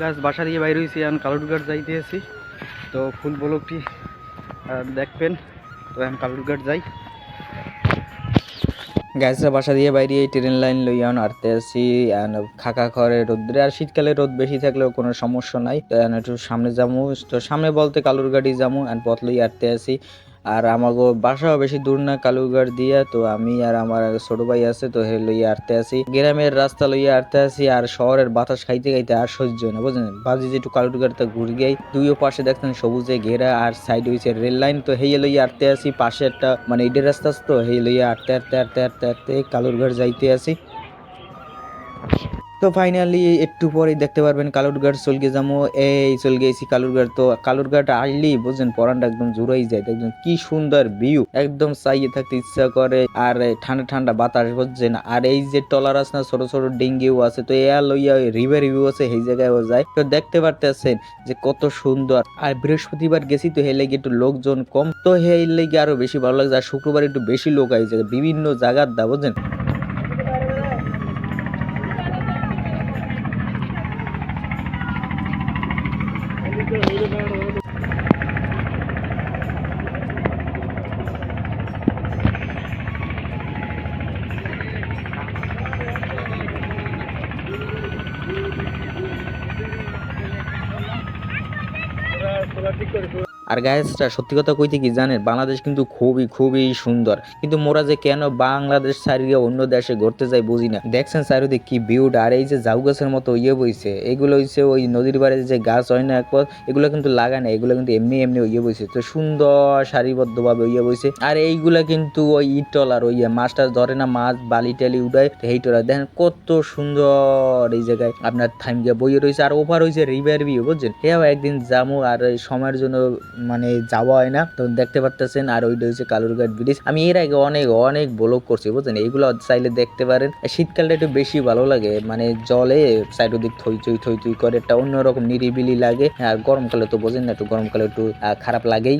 গাছ বাসা দিয়ে বাইরে হয়েছি, এখন কালুরঘাট যাইতে আছি তো ফুল ব্লকটি দেখবেন। তো এখন কালুরঘাট যাই। গ্যাসরা বাসা দিয়ে বাইরে এই ট্রেন লাইন লই এখন আরতে আসি। খাকা খড়ে রোদ্রে, আর শীতকালে রোদ বেশি থাকলেও কোনো সমস্যা নাই। একটু সামনে যাব তো সামনে বলতে কালুরঘাটই যাব আর পথ লই আরতে আসি। আর আমাগো বাসাও বেশি দূর না কালুরঘাট দিয়া, তো আমি আর আমার ছোট ভাই আছে, তো হে লইয়া আরতে আসি গ্রামের রাস্তা লইয়া আরতে আসি আর শহরের বাতাস খাইতে খাইতে আর সহ্য না, বুঝলেন? ভাবছি যে একটু কালুরঘাটতে ঘুরে যাই দুইও পাশে দেখতেন সবুজে ঘেরা, আর সাইড হইছে রেল লাইন, তো হেয়ে লইয়া আরতে আসি পাশে একটা মানে ইডের রাস্তা আছে, তো হেয়ে লইয়া আরতে আরতে আরতে আরতে আরতে কালুরঘাট যাইতে আসি তো ফাইনালি একটু পরেই দেখতে পারবেন কালুরঘাট চলকে যাব এই চল গেছি কালুরঘাট তো কালুরঘাট আসলেই বুঝছেন পরানটা একদম জুড়াই যায়, দেখবেন কি সুন্দর ভিউ একদম চাইয়ে থাকতে ইচ্ছা করে আর ঠান্ডা ঠান্ডা বাতাস বুঝছেন আর এই যে টলার আছে না, ছোট ছোট ডিঙ্গিও আছে, তো এয়া লইয়া রিভার রিভিউ আছে, সেই জায়গায়ও যায়। তো দেখতে পারতেছেন যে কত সুন্দর। আর বৃহস্পতিবার গেছি তো হেলে একটু লোকজন কম, তো হেই লেগে আরও বেশি ভালো লাগছে। আর শুক্রবার একটু বেশি লোক আইছে, বিভিন্ন জায়গার দা, বুঝছেন? ঠিক করে আর গায়েসটা সত্যি কথা কইতে কি জানেন, বাংলাদেশ কিন্তু খুবই খুবই সুন্দর। কিন্তু মোরা যে কেন বাংলাদেশ ছাড়িয়ে অন্য দেশে ঘুরতে যাই বুঝি না। দেখছেন চারিদিক কি বিউড আর এই যে জাউ গাছের মতো ইয়ে বইছে, এগুলো হইছে ওই নদীর পাড়ে যে গাছ হয় না একবার এগুলো কিন্তু লাগায় না, এগুলো কিন্তু এমনি এমনি ইয়ে বইছে। তো সুন্দর সারিবদ্ধভাবে ইয়ে বইছে। আর এইগুলা কিন্তু ওই ইটল আর ওই ইয়ে মাছটা ধরে না, মাছ বালি টালি উড়ায়, তো এইটলা দেখেন কত সুন্দর এই জায়গায় আপনার থাইম গিয়ে বইয়ে রয়েছে আর ওভার হয়েছে রিভার ভিউ বুঝছেন? হ্যাঁ একদিন যাব আর সময়ের জন্য মানে যাওয়া হয় না। তো দেখতে পারতেছেন আর ওইটা হচ্ছে কালুরঘাট ব্রিজ। আমি এর আগে অনেক অনেক ব্লগ করছি বুঝছেন? এইগুলো চাইলে দেখতে পারেন। শীতকালটা একটু বেশি ভালো লাগে মানে জলে সাইড দিক থই থই থই থই করে একটা অন্যরকম নিরিবিলি লাগে। আর গরমকালে তো বোঝেন না একটু গরমকালে একটু খারাপ লাগেই।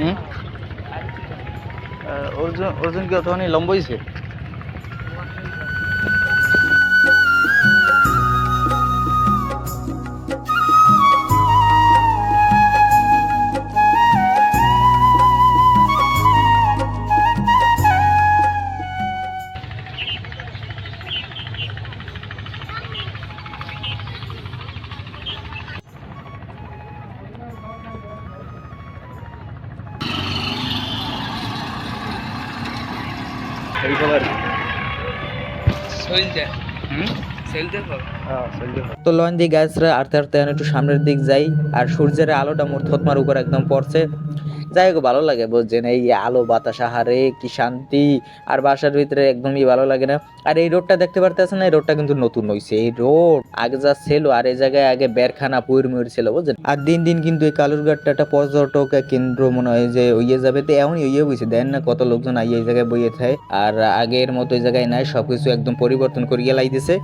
হুম? ওজন ওজন কি অতখানি লম্বা তো। লঞ্চ দিয়ে গাছরা আরতে আরতে একটু সামনের দিক যাই আর সূর্যের আলোটা মোর থতমার উপর একদম পড়ছে। যাই হোক, ভালো লাগে বুঝছেন? এই আলো, বাতাস, আহারে, কি শান্তি। আর বাসার ভিতরে একদমই ভালো লাগে না। আর এই রোডটা দেখতে পারতেছেন এই রোডটা কিন্তু নতুন হইছে। এই রোড আগে যা ছিল, আর এই জায়গায় আগে বেরখানা পুর মুর ছিল, বুঝছেন? আর দিন দিন কিন্তু এই কালুরঘাটটা একটা পর্যটক কেন্দ্র মনে হয় যে ইয়ে যাবে। তো এমনই ইয়ে বইছে, দেন না কত লোকজন আই এই জায়গায় বইয়ে থাকে। আর আগের মতো এই জায়গায় নাই, সবকিছু একদম পরিবর্তন করিয়ে লাইতেছে।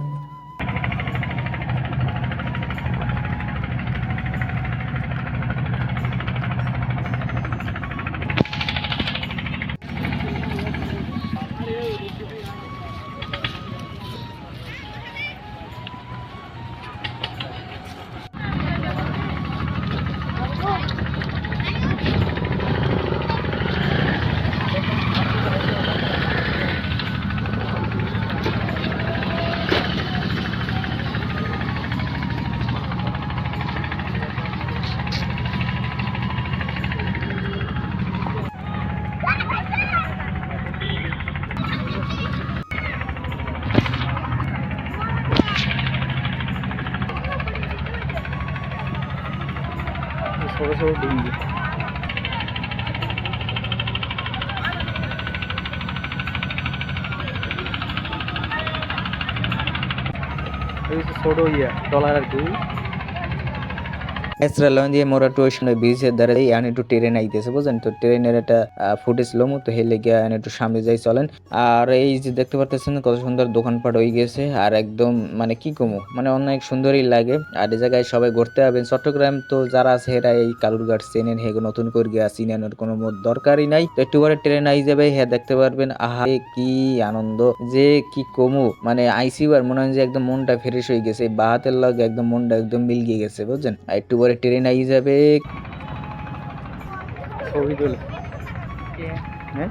ছোট ছোট ডিঙ্গি ছোট ইয়া ডলার আর কি। এছাড়া লন মোরা টু ওইখানে ব্রিজের দ্বারা এই একটু ট্রেন আইতেছে, বুঝলেন? তো ট্রেনের একটা ফুটেজ লমু, তো হেলে গিয়ে আন একটু সামনে যাই, চলেন। আর এই যে দেখতে পারতেছেন, কত সুন্দর দোকানপাট হয়ে গেছে, আর একদম মানে কি কমু? মানে অনেক সুন্দরই লাগে। আর এই জায়গায় সবাই ঘুরতে যাবেন। চট্টগ্রাম তো যারা আছে, এরা এই কালুরঘাট, চেনেন, হেগো, নতুন করে গিয়ে চিনানোর কোনো দরকারই নাই। তো একটু পরে ট্রেন আই যাবে হ্যাঁ দেখতে পারবেন। আহা কি আনন্দ। যে কি কমু? মানে আইসিউ আর মনে হয় যে একদম মনটা ফ্রেশ হয়ে গেছে। বাহাতের লগে একদম মনটা একদম মিল গিয়ে গেছে বুঝছেন একটু পরে ট্রেন আই যাবে ছবি তুলে হ্যাঁ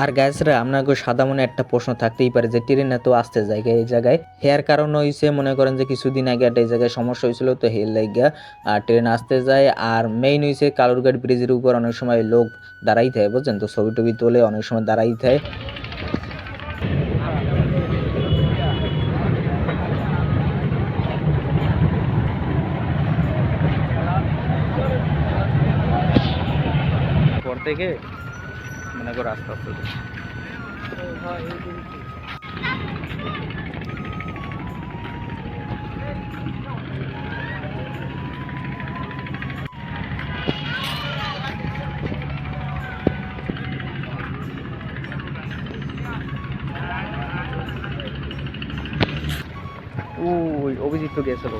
আর গ্যাসরা আপনাকে সাদা মনে একটা প্রশ্ন থাকতেই পারে যে ট্রেন এত আসতে যায় এই জায়গায়? হেয়ার কারণ হয়েছে মনে করেন যে, কিছুদিন আগে একটা এই জায়গায় সমস্যা হয়েছিল তো হেল লাগিয়া আর ট্রেন আসতে যায়। আর মেইন হয়েছে কালুরঘাট ব্রিজের উপর অনেক সময় লোক দাঁড়াই থাকে, বুঝছেন তো? ছবি টবি তোলে অনেক সময় দাঁড়াই থাকে। থেকে মনে করো আস্তে আস্তে ওই অভিজিৎ তো গেছিল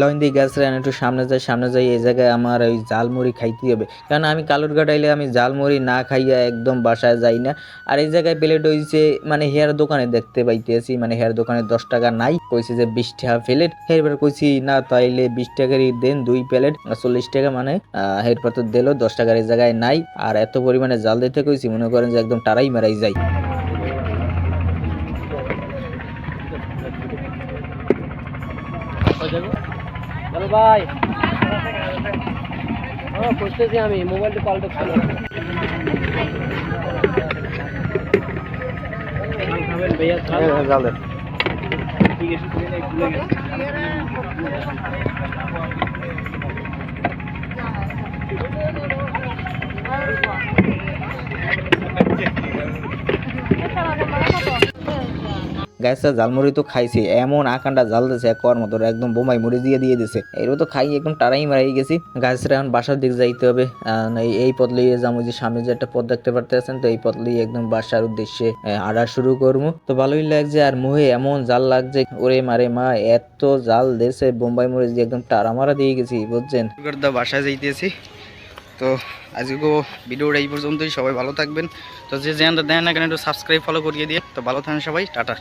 লইন্দি গ্যাস রেন একটু সামনে যাই সামনে যাই, এই জায়গায় আমার ওই জালমুড়ি খাইতে হবে। কারণ আমি কালুরঘাট আইলে আমি জালমুড়ি না খাইয়া একদম বাসায় যাই না। আর এই জায়গায় প্লেট হয়েছে মানে হেয়ার দোকানে দেখতে পাইতেছি মানে হেয়ার দোকানে দশ টাকা নাই। কইছে যে বিশ টাকা প্লেট। এরপর কইছি, না, তাইলে বিশ টাকারই দেন দুই প্লেট চল্লিশ টাকা মানে এরপর তো দিলো, দশ টাকার এই জায়গায় নাই। আর এত পরিমাণে জাল দিতে কইছি, মনে করেন যে একদম টারাই মারাই যায় হ্যালো ভাই। হ্যাঁ খুঁজতেছি আমি মোবাইলটা পাল্টে ছিল ভাইয়া জালে গাছটা জালমুড়ি তো খাইছে, এমন আকানটা জাল দিছে কর মতো একদম বোমাই মুড়ি দিয়ে দিয়ে দিছে। এরও তো খাই একদম টারাই মারাই গেছি। গাছের এখন বাসার দিকে যাইতে হবে। এই- পথ লিয়ে যাব যে সামনে যে একটা পথ দেখতে পারতেছেন, তো এই পথ লিয়ে একদম বাসার উদ্দেশ্যে আড়া শুরু করব। তো ভালোই লাগছে, আর মুহে এমন জাল লাগছে, ওরে মারে মা, এত জাল দেশে বোম্বাই মরিচ দিয়ে একদম টারা মারা দিয়ে গেছি, বুঝছেন? বাসায় যাইতেছি। তো আজকে ভিডিওটা এই পর্যন্তই, সবাই ভালো থাকবেন। তো যে চ্যানেলটা দেন না কেন, একটু সাবস্ক্রাইব ফলো করিয়ে দিয়ে। তো ভালো থাকেন সবাই, টাটা।